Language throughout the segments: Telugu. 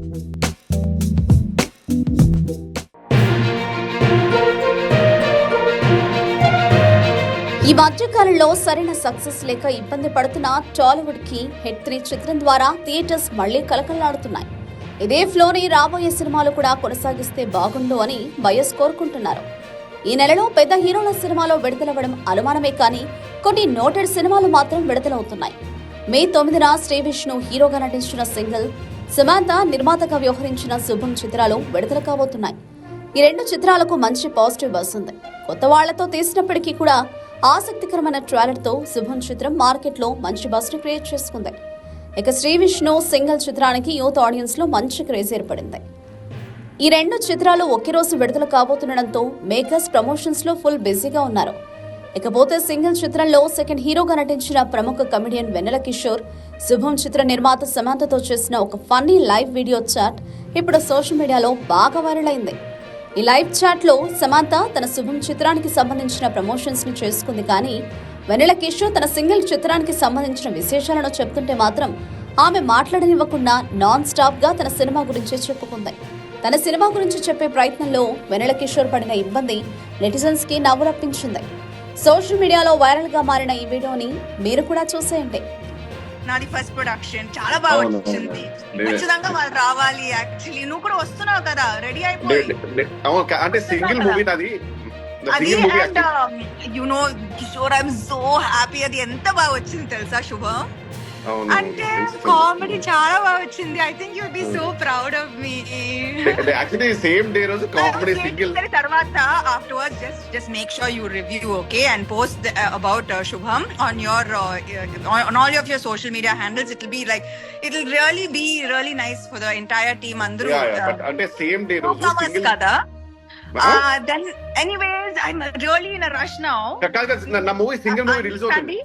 ఈ మధ్య కాలంలో సరైన సక్సెస్ లేక ఇబ్బంది పడుతున్న టాలీవుడ్కి హెడ్ త్రీ చిత్రం ద్వారా థియేటర్స్ మళ్ళీ కలకలాడుతున్నాయి. ఇదే ఫ్లోని రాబోయే సినిమాలు కూడా కొనసాగిస్తే బాగుండు అని బయస్ కోరుకుంటున్నారు. ఈ నెలలో పెద్ద హీరోల సినిమాలో విడుదలవ్వడం అనుమానమే కానీ కొన్ని నోటెడ్ సినిమాలు మాత్రం విడుదలవుతున్నాయి. మే తొమ్మిదిన శ్రీ విష్ణు హీరోగా నటించిన సింగిల్ సమాంత నిర్మాతగా వ్యవహరించిన శుభం చిత్రాలు విడుదల కాబోతున్నాయి. ఈ రెండు చిత్రాలకు మంచి పాజిటివ్ బస్ ఉంది. కొత్త వాళ్ళతో తీసినప్పటికీ కూడా ఆసక్తికరమైన ట్రైలర్తో శుభం చిత్రం మార్కెట్లో మంచి బస్ని క్రియేట్ చేసుకుంది. ఇక శ్రీ విష్ణు సింగిల్ చిత్రానికి యూత్ ఆడియన్స్లో మంచి క్రేజ్ ఏర్పడింది. ఈ రెండు చిత్రాలు ఒకే రోజు విడుదల కాబోతుండడంతో మేకర్స్ ప్రమోషన్స్లో ఫుల్ బిజీగా ఉన్నారు. ఇకపోతే సింగిల్ చిత్రంలో సెకండ్ హీరోగా నటించిన ప్రముఖ కమెడియన్ వెన్నెల కిషోర్ శుభం చిత్ర నిర్మాత సమాంతతో చేసిన ఒక ఫన్నీ లైవ్ వీడియో చాట్ ఇప్పుడు సోషల్ మీడియాలో బాగా వైరల్ అయింది. ఈ లైవ్ చాట్లో సమాంత తన శుభం చిత్రానికి సంబంధించిన ప్రమోషన్స్ని చేసుకుంది కానీ వెన్నెల కిషోర్ తన సింగిల్ చిత్రానికి సంబంధించిన విశేషాలను చెప్తుంటే మాత్రం ఆమె మాట్లాడనివ్వకుండా నాన్ స్టాప్గా తన సినిమా గురించే చెప్పుకుంది. తన సినిమా గురించి చెప్పే ప్రయత్నంలో వెన్నెల కిషోర్ పడిన ఇబ్బంది నెటిజన్స్కి నవ్వు రప్పించింది సోషల్ మీడియాలో వైరల్గా మారిన ఈ వీడియోని మీరు కూడా చూసేయండి. నాది ఫస్ట్ ప్రొడక్షన్. చాలా బాగా వచ్చింది. ఖచ్చితంగా వాళ్ళు రావాలి యాక్చువల్లీ. నువ్వు కూడా వస్తున్నావు కదా రెడీ అయిపోయి. అంటే సింగిల్ మూవీ నాది. అది single movie and you know Kishore I'm so happy అది ఎంత బాగా వచ్చింది తెలుసా శుభం? అంటే కామెడీ చాలా బాగా వచ్చింది. I think you be so proud of me actually same day రోజు కామెడీ సింగిల్ తర్వాత after word just just make sure you review okay and post about Shubham on your on all of your social media handles it will be like it will really be really nice for the entire team అందరూ అంటే సేమ్ డే రోజు కదా then anyways I'm really in rush now నా మూవీ సింగిల్ మూవీ రిలీజ్ అవుతుంది.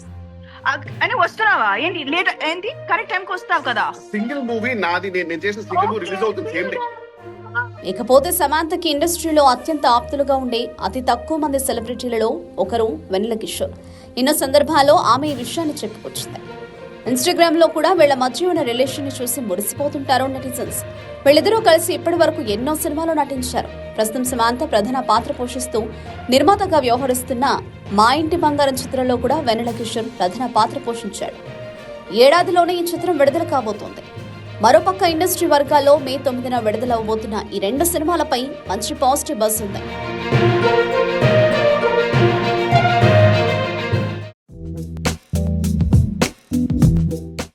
అని వస్తున్నావా? ఏంటి లేట్ ఏంటి? కరెక్ట్ టైంకి వస్తావు కదా. సింగిల్ మూవీ నాది నేను నేను చేసిన సింగిల్ మూవీ రిలీజ్ అవుతుంది సేమ్ డే ఇకపోతే సమాంతకి ఇండస్ట్రీలో అత్యంత ఆప్తులుగా ఉండే అతి తక్కువ మంది సెలబ్రిటీలలో ఒకరు వెన్నెల కిషోర్. ఎన్నో సందర్భాల్లో ఆమె ఈ విషయాన్ని చెప్పుకొచ్చింది. ఇన్స్టాగ్రామ్లో కూడా వీళ్ళ మధ్య ఉన్న రిలేషన్ని చూసి మురిసిపోతుంటారు నెటిజన్స్. వీళ్ళిద్దరూ కలిసి ఇప్పటి వరకు ఎన్నో సినిమాలు నటించారు. ప్రస్తుతం సమాంత ప్రధాన పాత్ర పోషిస్తూ నిర్మాతగా వ్యవహరిస్తున్న మా ఇంటి బంగారం చిత్రంలో కూడా వెన్నెల కిషోర్ ప్రధాన పాత్ర పోషించాడు. ఏడాదిలోనే ఈ చిత్రం విడుదల కాబోతోంది. మరోపక్క ఇండస్ట్రీ వర్గాల్లో మే తొమ్మిదిన విడుదల అవబోతున్న ఈ రెండు సినిమాలపై మంచి పాజిటివ్ బజ్ ఉంది.